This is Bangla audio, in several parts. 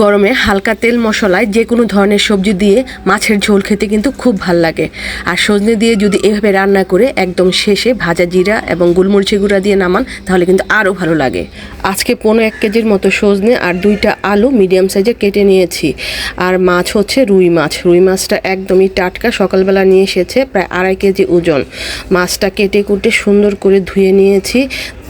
গরমে হালকা তেল মশলায় যে কোনো ধরনের সবজি দিয়ে মাছের ঝোল খেতে কিন্তু খুব ভালো লাগে। আর সজনে দিয়ে যদি এভাবে রান্না করে একদম শেষে ভাজা জিরা এবং গোলমরিচি গুঁড়া দিয়ে নামান, তাহলে কিন্তু আরও ভালো লাগে। আজকে পনেরো এক কেজির মতো সজনে আর দুইটা আলু মিডিয়াম সাইজে কেটে নিয়েছি। আর মাছ হচ্ছে রুই মাছ। রুই মাছটা একদমই টাটকা, সকালবেলা নিয়ে এসেছে প্রায় আড়াই কেজি ওজন। মাছটা কেটে কুটে সুন্দর করে ধুয়ে নিয়েছি।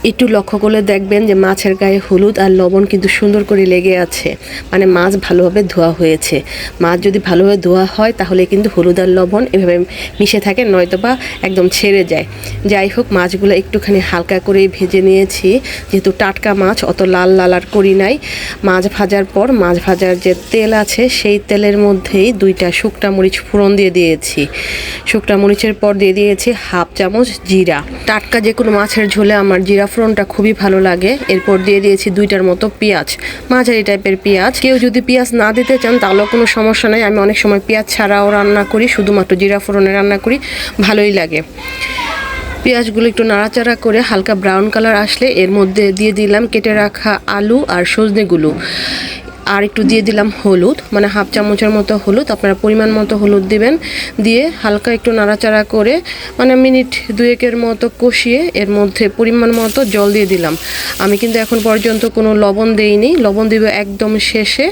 একটু লক্ষ্য করলে দেখবেন যে মাছের গায়ে হলুদ আর লবণ কিন্তু সুন্দর করে লেগে আছে। মানে মাছ ভালোভাবে ধোয়া হয়েছে। মাছ যদি ভালোভাবে ধোয়া হয়, তাহলে কিন্তু হলুদ আর লবণ এভাবে মিশে থাকে নয়তো বা একদম ছেড়ে যায়। যাই হোক, মাছগুলো একটুখানি হালকা করে ভেজে নিয়েছি। যেহেতু টাটকা মাছ, অত লাল লাল আর করি নাই। মাছ ভাজার পর, মাছ ভাজার যে তেল আছে, সেই তেলের মধ্যেই দুইটা শুকনা মরিচ ফোড়ন দিয়ে দিয়েছি। শুকনা মরিচের পর দিয়ে দিয়েছি হাফ চামচ জিরা। টাটকা যে কোনো মাছের ঝোলে আমার জিরা ফোড়নটা খুবই ভালো লাগে। এরপর দিয়ে দিয়েছি দুইটার মতো পেঁয়াজ। মাঝারি টাইপের পেঁয়াজ। কেউ যদি পেঁয়াজ না দিতে চান, তাহলেও কোনো সমস্যা নেই। আমি অনেক সময় পেঁয়াজ ছাড়াও রান্না করি, শুধুমাত্র জিরা ফোড়নে রান্না করি। ভালোই লাগে। পেঁয়াজগুলো একটু নাড়াচাড়া করে হালকা ব্রাউন কালার আসলে এর মধ্যে দিয়ে দিলাম কেটে রাখা আলু আর সজনেগুলো আর একটু দিয়ে দিলাম হলুদ মানে হাফ চামচের মতো হলুদ, আপনারা পরিমাণ মতো হলুদ দিবেন, দিয়ে হালকা একটু নাড়াচাড়া করে মানে মিনিট দুয়েকের মতো কষিয়ে এর মধ্যে পরিমাণ মতো জল দিয়ে দিলাম। আমি কিন্তু এখন পর্যন্ত কোনো লবণ দেইনি, লবণ দিব একদম শেষে,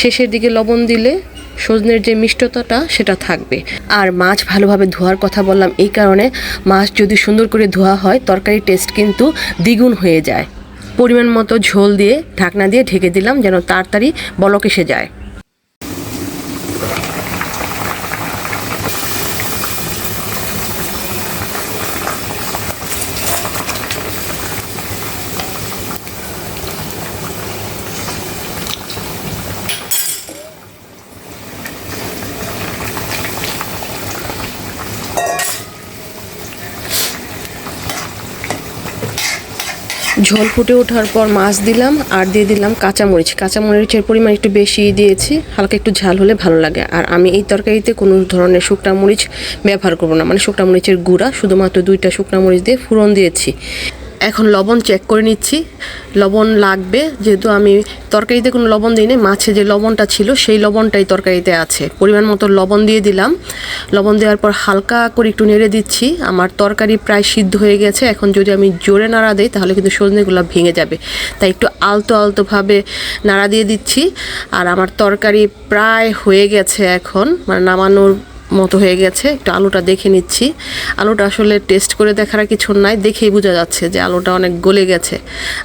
শেষের দিকে লবণ দিলে সজনের যে মিষ্টতাটা সেটা থাকবে। আর মাছ ভালোভাবে ধোয়ার কথা বললাম, এই কারণে মাছ যদি সুন্দর করে ধোয়া হয় তরকারি টেস্ট কিন্তু দ্বিগুণ হয়ে যায়। পরিমাণ মতো ঝোল দিয়ে ঢাকনা দিয়ে ঢেকে দিলাম যেন তাড়াতাড়ি বলক এসে যায়। ঝোল ফুটে ওঠার পর মাছ দিলাম আর দিয়ে দিলাম কাঁচামরিচ। কাঁচামরিচের পরিমাণ একটু বেশি দিয়েছি, হালকা একটু ঝাল হলে ভালো লাগে। আর আমি এই তরকারিতে কোনো ধরনের শুকনা মরিচ ব্যবহার করব না। মানে শুকনা মরিচের গুঁড়া, শুধুমাত্র দুইটা শুকনা মরিচ দিয়ে ফুরন দিয়েছি। এখন লবণ চেক করে নিচ্ছি। লবণ লাগবে, যেহেতু আমি তরকারিতে কোনো লবণ দিই মাছে যে লবণটা ছিল সেই লবণটাই তরকারিতে আছে। পরিমাণ মতো লবণ দিয়ে দিলাম। লবণ দেওয়ার পর হালকা করে একটু নেড়ে দিচ্ছি। আমার তরকারি প্রায় সিদ্ধ হয়ে গেছে। এখন যদি আমি জোরে নাড়া দিই, তাহলে কিন্তু সজনেগুলো ভেঙে যাবে। তাই একটু আলতো আলতোভাবে নাড়া দিয়ে দিচ্ছি। আর আমার তরকারি প্রায় হয়ে গেছে এখন। মানে নামানোর মতো হয়ে গেছে। একটু আলুটা দেখে নিচ্ছি। আলুটা আসলে টেস্ট করে দেখার কিছু নাই, দেখেই বোঝা যাচ্ছে যে আলুটা অনেক গলে গেছে।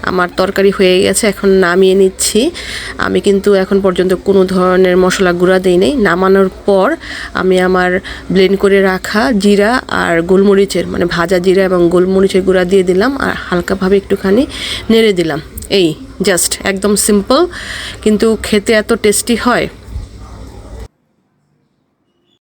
আমার তরকারি হয়ে গেছে, এখন নামিয়ে নিচ্ছি। আমি কিন্তু এখন পর্যন্ত কোনো ধরনের মশলা গুঁড়া দিই নেই। নামানোর পর আমি আমার ব্লেন্ড করে রাখা জিরা আর গোলমরিচের মানে ভাজা জিরা এবং গোলমরিচের গুঁড়া দিয়ে দিলাম আর হালকাভাবে একটুখানি নেড়ে দিলাম। এই জাস্ট একদম সিম্পল কিন্তু খেতে এত টেস্টি হয়